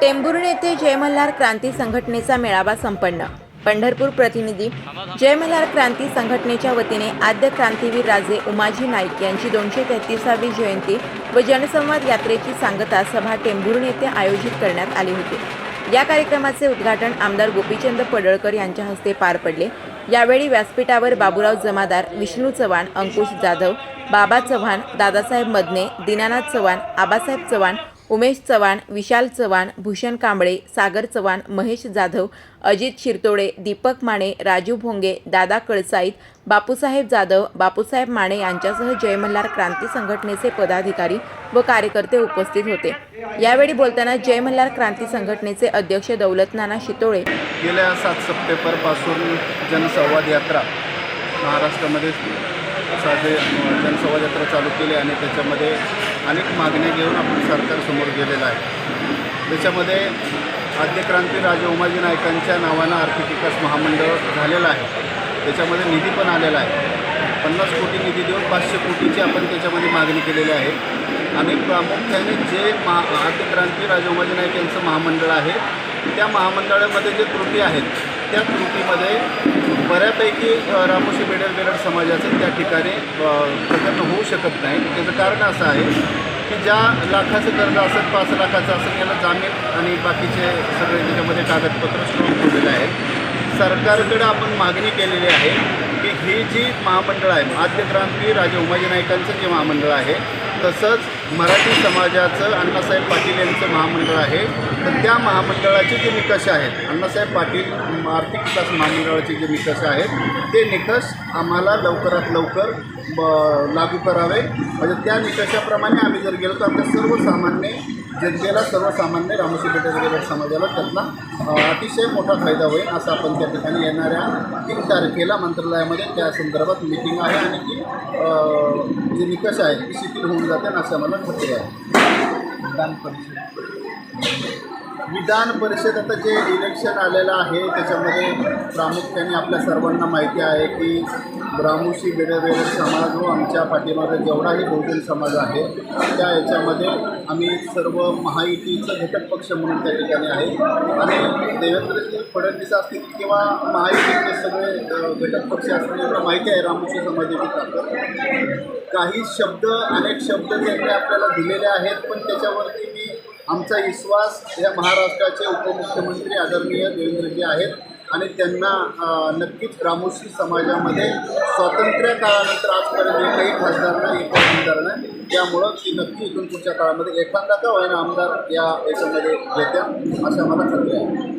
टेंभुर्णी येथे जय मल्हार क्रांती संघटनेचा मेळावा संपन्न. पंढरपूर प्रतिनिधी जय मल्हार क्रांती संघटनेच्या वतीने आद्य क्रांतीवीर राजे उमाजी नाईक यांची दोनशे तेहतीसावी जयंती व जनसंवाद यात्रेची सांगता सभा टेंभुर्णी येथे आयोजित करण्यात आली होती. या कार्यक्रमाचे उद्घाटन आमदार गोपीचंद पडळकर यांच्या हस्ते पार पडले. यावेळी व्यासपीठावर बाबूराव जमादार विष्णू चव्हाण अंकुश जाधव बाबा चव्हाण दादासाहेब मदने दीनानाथ चव्हाण आबासाहेब चव्हाण उमेश चव्हाण विशाल चव्हाण भूषण कांबळे सागर चव्हाण महेश जाधव अजित शिरतोडे दीपक माने राजू भोंगे दादा कळसाईत बापूसाहेब जाधव बापूसाहेब माने यांच्यासह जय मल्हार क्रांती संघटनेचे पदाधिकारी व कार्यकर्ते उपस्थित होते. यावेळी बोलताना जय मल्हार क्रांती संघटनेचे अध्यक्ष दौलत नाना शितोळे. गेल्या सात सप्टेंबरपासून जनसंवाद यात्रा महाराष्ट्रामध्ये साधे जनसंवाद यात्रा चालू केली आणि त्याच्यामध्ये अनेक मागण्या घेऊन आपण सरकारसमोर गेलेलं आहे. त्याच्यामध्ये आद्यक्रांती राजे उमाजी नायकांच्या नावानं आर्थिक विकास महामंडळ झालेलं आहे. त्याच्यामध्ये निधी पण आलेला आहे. पन्नास कोटी निधी देऊन पाचशे कोटीची आपण त्याच्यामध्ये मागणी केलेली आहे. आणि प्रामुख्याने जे मा आद्यक्रांती राजे उमाजी नाईक यांचं महामंडळ आहे त्या महामंडळामध्ये जे त्रुटी आहेत त्या कृतीमध्ये बऱ्यापैकी रामोशी बेडर बेरड समाजाचं त्या ठिकाणी अ, प्रकरण होऊ शकत नाही. त्याचं कारण असं आहे की ज्या लाखाचं कर्ज असेल पाच लाखाचं असेल याला जामीन आणि बाकीचे सगळे त्याच्यामध्ये कागदपत्र स्ट्रॉंग ठेवलेले आहेत. सरकारकडे आपण मागणी केलेली आहे की ही जी महामंडळ आहे आद्य क्रांती राजे उमाजी नायकांचं जे महामंडळ आहे तसंच मराठी समाजाचं अण्णासाहेब पाटील यांचं महामंडळ आहे तर त्या महामंडळाचे जे निकष आहेत अण्णासाहेब पाटील आर्थिक विकास महामंडळाचे जे निकष आहेत ते निकष आम्हाला लवकरात लवकर ब लागू करावे. म्हणजे त्या निकषाप्रमाणे आम्ही जर गेलो तर आमच्या सर्वसामान्य जनतेला सर्वसामान्य रामोशी पेठे समाजाला त्यातला अतिशय मोठा फायदा होईल असं आपण त्या ठिकाणी येणाऱ्या तीन तारखेला मंत्रालयामध्ये त्या संदर्भात मिटिंग आहे आणि ती जे निकष आहेत ती शिथिल होऊन जाते असं मला खात्री आहे. दान परिषद. विधान परिषद आता जे इलेक्शन आलेलं आहे त्याच्यामध्ये प्रामुख्याने आपल्या सर्वांना माहिती आहे की ब्राह्मोशी बेडवेडर समाज व आमच्या पाठीमागे जेवढाही बहुजन समाज आहे त्या याच्यामध्ये आम्ही सर्व महायुतीचा घटक पक्ष म्हणून त्या ठिकाणी आहे. आणि देवेंद्रजी फडणवीस असतील किंवा महायुतीचे सगळे घटक पक्ष असतील एवढं माहिती आहे रामोशी समाजाची ताकद. काही शब्द अनेक शब्द त्यांनी आपल्याला दिलेले आहेत पण त्याच्यावरती आमचा विश्वास या महाराष्ट्राचे उपमुख्यमंत्री आदरणीय देवेंद्रजी आहेत आणि त्यांना नक्कीच रामोशी समाजामध्ये स्वातंत्र्य काळानंतर आजपर्यंत एकही खासदार नाही एकही नाही त्यामुळं ती नक्की इथून पुढच्या काळामध्ये एखादा का होईना आमदार या याच्यामध्ये घेत्या असं मला खात्री आहे.